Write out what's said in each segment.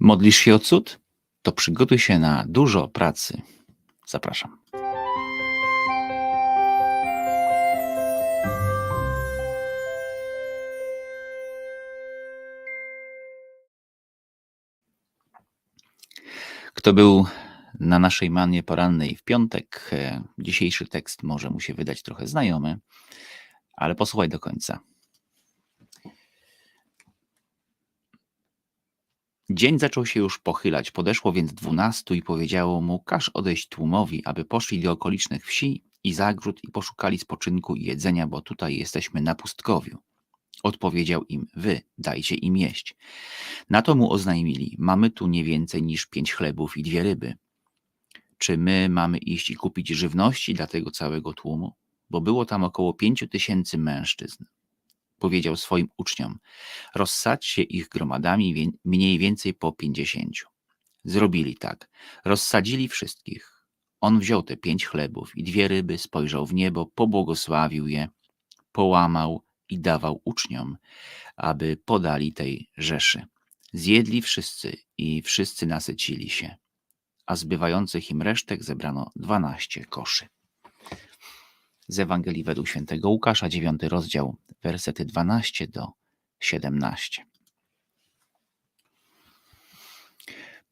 Modlisz się o cud? To przygotuj się na dużo pracy. Zapraszam. Kto był na naszej mannie porannej w piątek, e, dzisiejszy tekst może mu się wydać trochę znajomy, ale posłuchaj do końca. Dzień zaczął się już pochylać, podeszło więc dwunastu i powiedziało mu, każ odejść tłumowi, aby poszli do okolicznych wsi i zagród i poszukali spoczynku i jedzenia, bo tutaj jesteśmy na pustkowiu. Odpowiedział im, wy dajcie im jeść. Na to mu oznajmili, mamy tu nie więcej niż pięć chlebów i dwie ryby. Czy my mamy iść i kupić żywności dla tego całego tłumu? Bo było tam około pięciu tysięcy mężczyzn powiedział swoim uczniom: Rozsadźcie ich gromadami mniej więcej po pięćdziesięciu. Zrobili tak. Rozsadzili wszystkich. On wziął te pięć chlebów i dwie ryby, spojrzał w niebo, pobłogosławił je, połamał i dawał uczniom, aby podali tej rzeszy. Zjedli wszyscy i wszyscy nasycili się, a zbywających im resztek zebrano dwanaście koszy z Ewangelii według świętego Łukasza, 9 rozdział, wersety 12 do 17.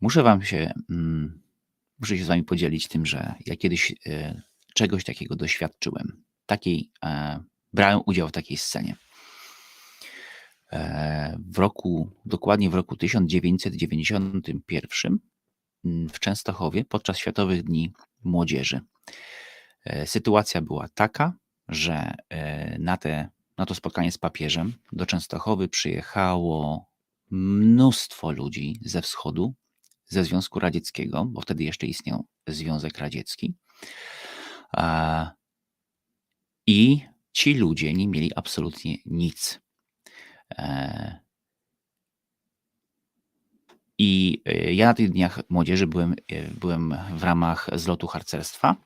Muszę wam się, mm, muszę się z wami podzielić tym, że ja kiedyś e, czegoś takiego doświadczyłem. Takiej, brałem udział w takiej scenie. E, w roku, dokładnie w roku 1991 mm, w Częstochowie podczas Światowych Dni Młodzieży. E, Sytuacja była taka, że e, na, te, na to spotkanie z papieżem do Częstochowy przyjechało mnóstwo ludzi ze wschodu, ze Związku Radzieckiego, bo wtedy jeszcze istniał Związek Radziecki. I ci ludzie nie mieli absolutnie nic. E, I ja na tych dniach młodzieży byłem, byłem w ramach zlotu harcerstwa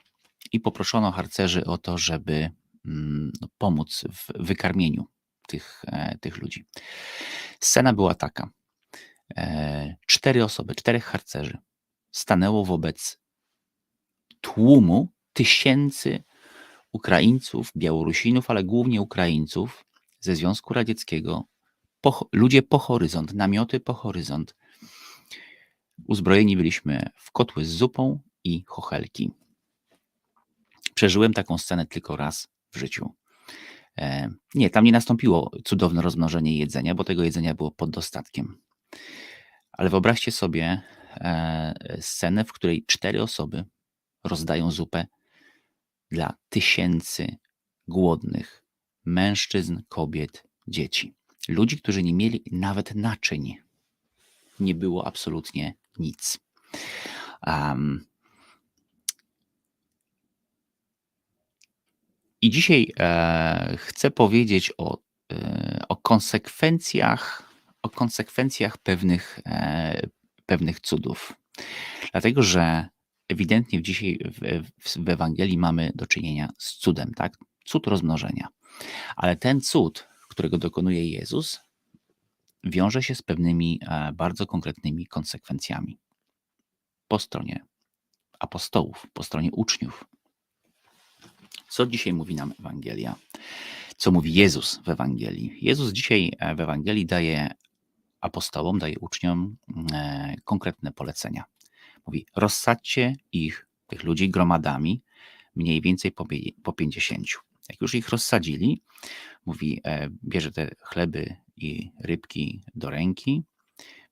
i poproszono harcerzy o to, żeby mm, pomóc w wykarmieniu tych, e, tych ludzi. Scena była taka. E, Cztery osoby, czterech harcerzy stanęło wobec tłumu tysięcy Ukraińców, Białorusinów, ale głównie Ukraińców ze Związku Radzieckiego. Po, ludzie po horyzont, namioty po horyzont. Uzbrojeni byliśmy w kotły z zupą i chochelki. Przeżyłem taką scenę tylko raz w życiu. E, Nie, tam nie nastąpiło cudowne rozmnożenie jedzenia, bo tego jedzenia było pod dostatkiem. Ale wyobraźcie sobie e, scenę, w której cztery osoby rozdają zupę dla tysięcy głodnych mężczyzn, kobiet, dzieci. Ludzi, którzy nie mieli nawet naczyń. Nie było absolutnie nic. Um, I dzisiaj e, chcę powiedzieć o, e, o konsekwencjach, o konsekwencjach pewnych, e, pewnych cudów. Dlatego, że ewidentnie w dzisiaj w, w, w Ewangelii mamy do czynienia z cudem, tak? Cud rozmnożenia. Ale ten cud, którego dokonuje Jezus, wiąże się z pewnymi e, bardzo konkretnymi konsekwencjami po stronie apostołów, po stronie uczniów. Co dzisiaj mówi nam Ewangelia? Co mówi Jezus w Ewangelii? Jezus dzisiaj e, w Ewangelii daje apostołom, daje uczniom e, konkretne polecenia. Mówi: rozsadźcie ich, tych ludzi, gromadami, mniej więcej po, pie- po 50. Jak już ich rozsadzili, mówi: e, bierze te chleby i rybki do ręki,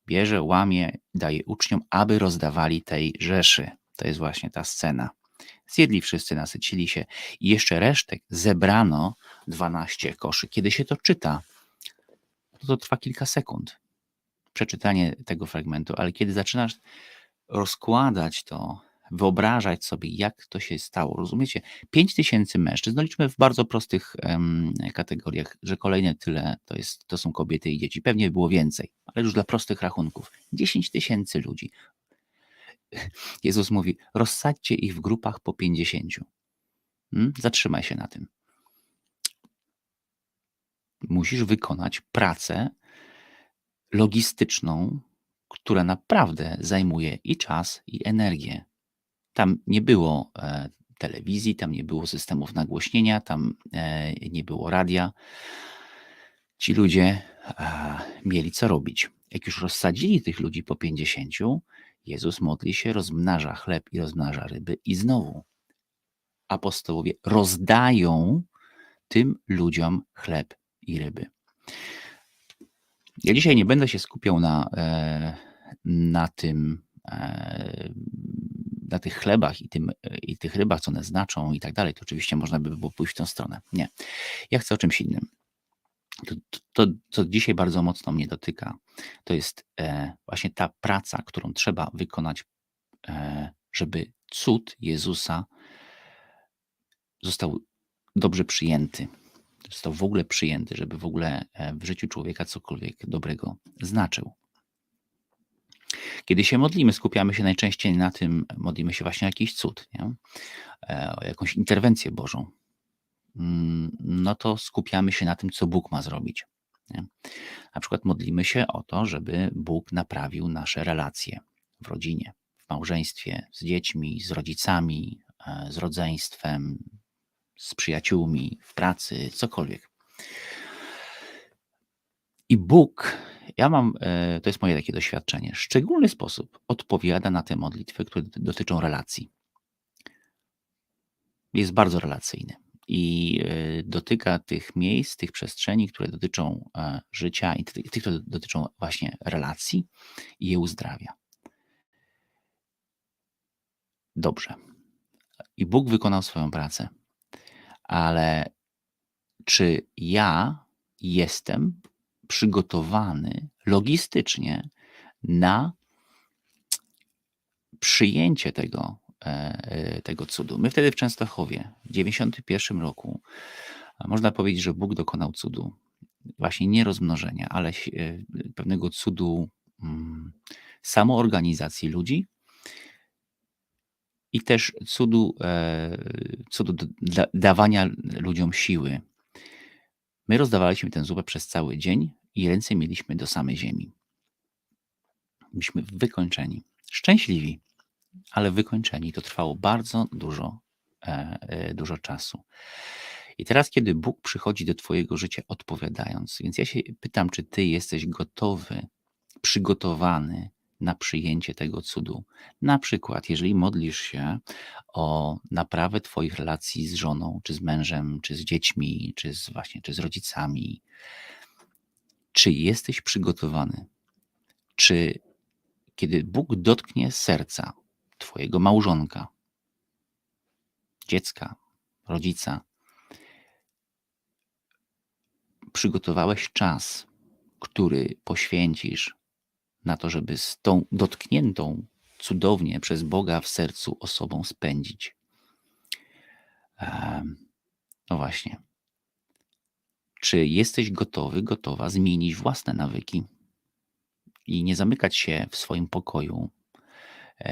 bierze, łamie, daje uczniom, aby rozdawali tej rzeszy. To jest właśnie ta scena. Zjedli wszyscy, nasycili się i jeszcze resztek zebrano 12 koszy. Kiedy się to czyta, to, to trwa kilka sekund. Przeczytanie tego fragmentu, ale kiedy zaczynasz rozkładać to, wyobrażać sobie, jak to się stało. Rozumiecie? 5 tysięcy mężczyzn, no liczmy w bardzo prostych em, kategoriach, że kolejne tyle to, jest, to są kobiety i dzieci. Pewnie było więcej, ale już dla prostych rachunków. 10 tysięcy ludzi. Jezus mówi: rozsadźcie ich w grupach po 50. Hmm? Zatrzymaj się na tym. Musisz wykonać pracę logistyczną, która naprawdę zajmuje i czas, i energię. Tam nie było e, telewizji, tam nie było systemów nagłośnienia, tam e, nie było radia. Ci ludzie e, mieli co robić. Jak już rozsadzili tych ludzi po pięćdziesięciu, Jezus modli się, rozmnaża chleb i rozmnaża ryby, i znowu apostołowie rozdają tym ludziom chleb i ryby. Ja dzisiaj nie będę się skupiał na, e, na tym, e, na tych chlebach i, tym, i tych rybach, co one znaczą i tak dalej. To oczywiście można by było pójść w tą stronę. Nie. Ja chcę o czymś innym. To, to, co dzisiaj bardzo mocno mnie dotyka, to jest e, właśnie ta praca, którą trzeba wykonać, żeby cud Jezusa został dobrze przyjęty. Został w ogóle przyjęty, żeby w ogóle e, w życiu człowieka cokolwiek dobrego znaczył. Kiedy się modlimy, skupiamy się najczęściej na tym, modlimy się właśnie o jakiś cud, nie? E, o jakąś interwencję Bożą. Mm, no to skupiamy się na tym, co Bóg ma zrobić. Nie? Na przykład modlimy się o to, żeby Bóg naprawił nasze relacje w rodzinie, w małżeństwie, z dziećmi, z rodzicami, e, z rodzeństwem, z przyjaciółmi, w pracy, cokolwiek. I Bóg, ja mam, e, to jest moje takie doświadczenie, w szczególny sposób odpowiada na te modlitwy, które dotyczą relacji. Jest bardzo relacyjny i e, dotyka tych miejsc, tych przestrzeni, które dotyczą e, życia i tych, które dotyczą właśnie relacji i je uzdrawia. Dobrze. I Bóg wykonał swoją pracę ale czy ja jestem przygotowany logistycznie na przyjęcie tego, tego cudu. My wtedy w Częstochowie w 91 roku można powiedzieć, że Bóg dokonał cudu. Właśnie nie rozmnożenia, ale e, pewnego cudu mm, samoorganizacji ludzi, i też cudu, e, cudu dawania ludziom siły. My rozdawaliśmy tę zupę przez cały dzień i ręce mieliśmy do samej ziemi. Byliśmy wykończeni, szczęśliwi, ale wykończeni. To trwało bardzo dużo, e, e, dużo czasu. I teraz, kiedy Bóg przychodzi do Twojego życia odpowiadając, więc ja się pytam, czy Ty jesteś gotowy, przygotowany na przyjęcie tego cudu. Na przykład, jeżeli modlisz się o naprawę Twoich relacji z żoną, czy z mężem, czy z dziećmi, czy z, właśnie, czy z rodzicami, czy jesteś przygotowany? Czy kiedy Bóg dotknie serca Twojego małżonka, dziecka, rodzica, przygotowałeś czas, który poświęcisz na to, żeby z tą dotkniętą cudownie przez Boga w sercu osobą spędzić. No właśnie. Czy jesteś gotowy, gotowa zmienić własne nawyki i nie zamykać się w swoim pokoju,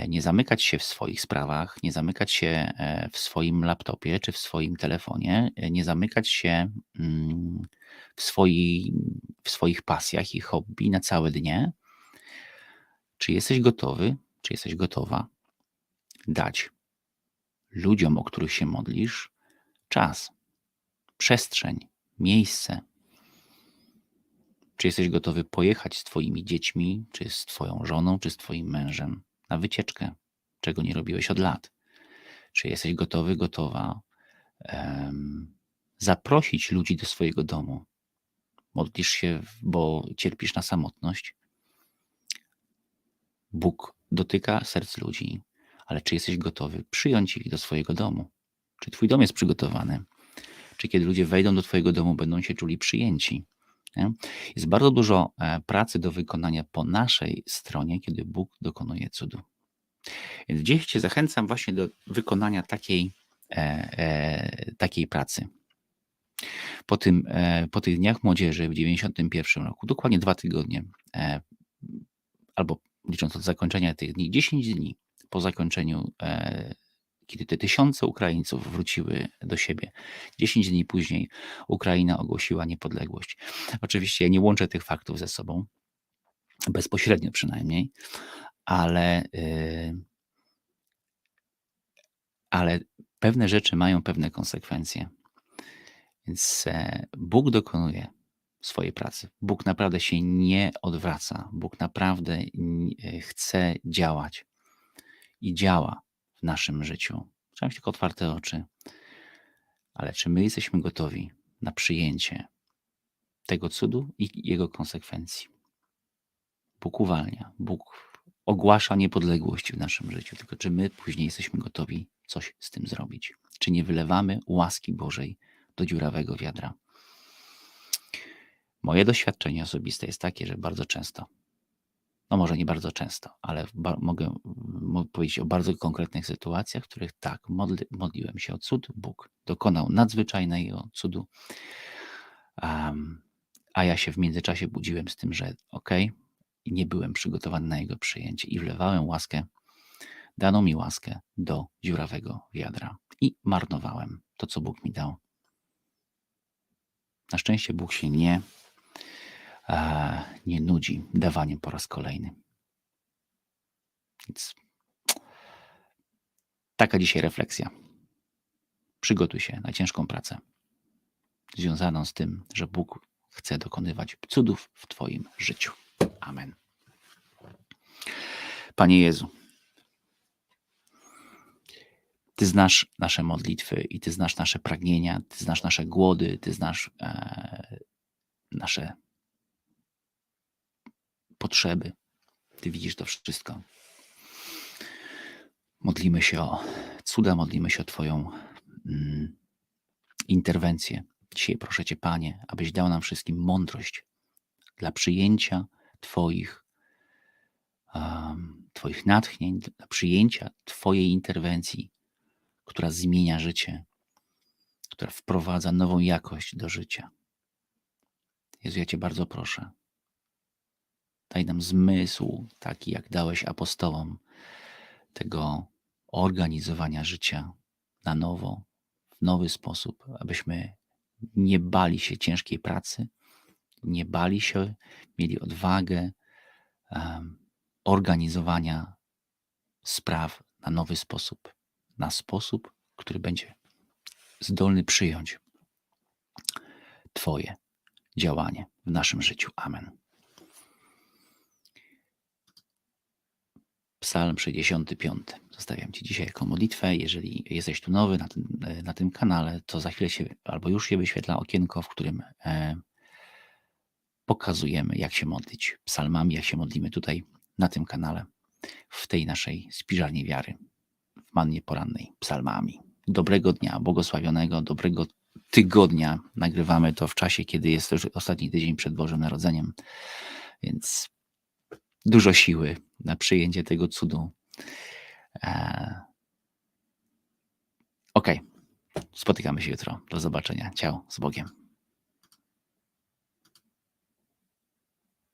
nie zamykać się w swoich sprawach, nie zamykać się e, w swoim laptopie czy w swoim telefonie, e, nie zamykać się mm, w, swoi, w swoich pasjach i hobby na całe dnie, czy jesteś gotowy, czy jesteś gotowa dać ludziom, o których się modlisz, czas, przestrzeń, miejsce? Czy jesteś gotowy pojechać z Twoimi dziećmi, czy z Twoją żoną, czy z Twoim mężem na wycieczkę, czego nie robiłeś od lat? Czy jesteś gotowy, gotowa um, zaprosić ludzi do swojego domu? Modlisz się, bo cierpisz na samotność? Bóg dotyka serc ludzi, ale czy jesteś gotowy przyjąć ich do swojego domu? Czy twój dom jest przygotowany? Czy kiedy ludzie wejdą do twojego domu, będą się czuli przyjęci? Nie? Jest bardzo dużo e, pracy do wykonania po naszej stronie, kiedy Bóg dokonuje cudu. Więc dziś Cię zachęcam właśnie do wykonania takiej, e, e, takiej pracy. Po, tym, e, po tych dniach młodzieży w 1991 roku, dokładnie dwa tygodnie, e, albo licząc od zakończenia tych dni, 10 dni po zakończeniu, e, kiedy te tysiące Ukraińców wróciły do siebie, 10 dni później Ukraina ogłosiła niepodległość. Oczywiście ja nie łączę tych faktów ze sobą, bezpośrednio przynajmniej, ale, yy ale pewne rzeczy mają pewne konsekwencje. Więc e, Bóg dokonuje swojej pracy. Bóg naprawdę się nie odwraca. Bóg naprawdę e, chce działać i działa w naszym życiu. Trzeba mieć tylko otwarte oczy. Ale czy my jesteśmy gotowi na przyjęcie tego cudu i jego konsekwencji? Bóg uwalnia, Bóg ogłasza niepodległość w naszym życiu, tylko czy my później jesteśmy gotowi coś z tym zrobić? Czy nie wylewamy łaski Bożej do dziurawego wiadra? Moje doświadczenie osobiste jest takie, że bardzo często, no może nie bardzo często, ale mogę, mogę, powiedzieć o bardzo konkretnych sytuacjach, w których tak, modli, modliłem się o cud, Bóg dokonał nadzwyczajnego cudu, um, a ja się w międzyczasie budziłem z tym, że okej, okay, nie byłem przygotowany na jego przyjęcie i wlewałem łaskę, daną mi łaskę do dziurawego wiadra i marnowałem to, co Bóg mi dał. Na szczęście Bóg się nie, nie nudzi dawaniem po raz kolejny. Więc taka dzisiaj refleksja. Przygotuj się na ciężką pracę związaną z tym, że Bóg chce dokonywać cudów w Twoim życiu. Amen. Panie Jezu, Ty znasz nasze modlitwy i Ty znasz nasze pragnienia, Ty znasz nasze głody, Ty znasz e, nasze potrzeby. Ty widzisz to wszystko. Modlimy się o cuda, modlimy się o Twoją mm, interwencję. Dzisiaj proszę Cię, Panie, abyś dał nam wszystkim mądrość dla przyjęcia Twoich, um, Twoich natchnień, dla przyjęcia Twojej interwencji, która zmienia życie, która wprowadza nową jakość do życia. Jezu, ja Cię bardzo proszę. Daj nam zmysł, taki jak dałeś apostołom, tego organizowania życia na nowo, w nowy sposób, abyśmy nie bali się ciężkiej pracy, nie bali się, mieli odwagę um, organizowania spraw na nowy sposób, na sposób, który będzie zdolny przyjąć Twoje działanie w naszym życiu. Amen. Psalm 65. Zostawiam Ci dzisiaj jako modlitwę. Jeżeli jesteś tu nowy na tym, na tym kanale, to za chwilę się, albo już się wyświetla okienko, w którym e, pokazujemy, jak się modlić psalmami, jak się modlimy tutaj na tym kanale, w tej naszej spiżarni wiary, w mannie porannej psalmami. Dobrego dnia, błogosławionego, dobrego tygodnia. Nagrywamy to w czasie, kiedy jest już ostatni tydzień przed Bożym Narodzeniem, więc dużo siły na przyjęcie tego cudu. Eee... Ok, spotykamy się jutro. Do zobaczenia. Ciao, z Bogiem.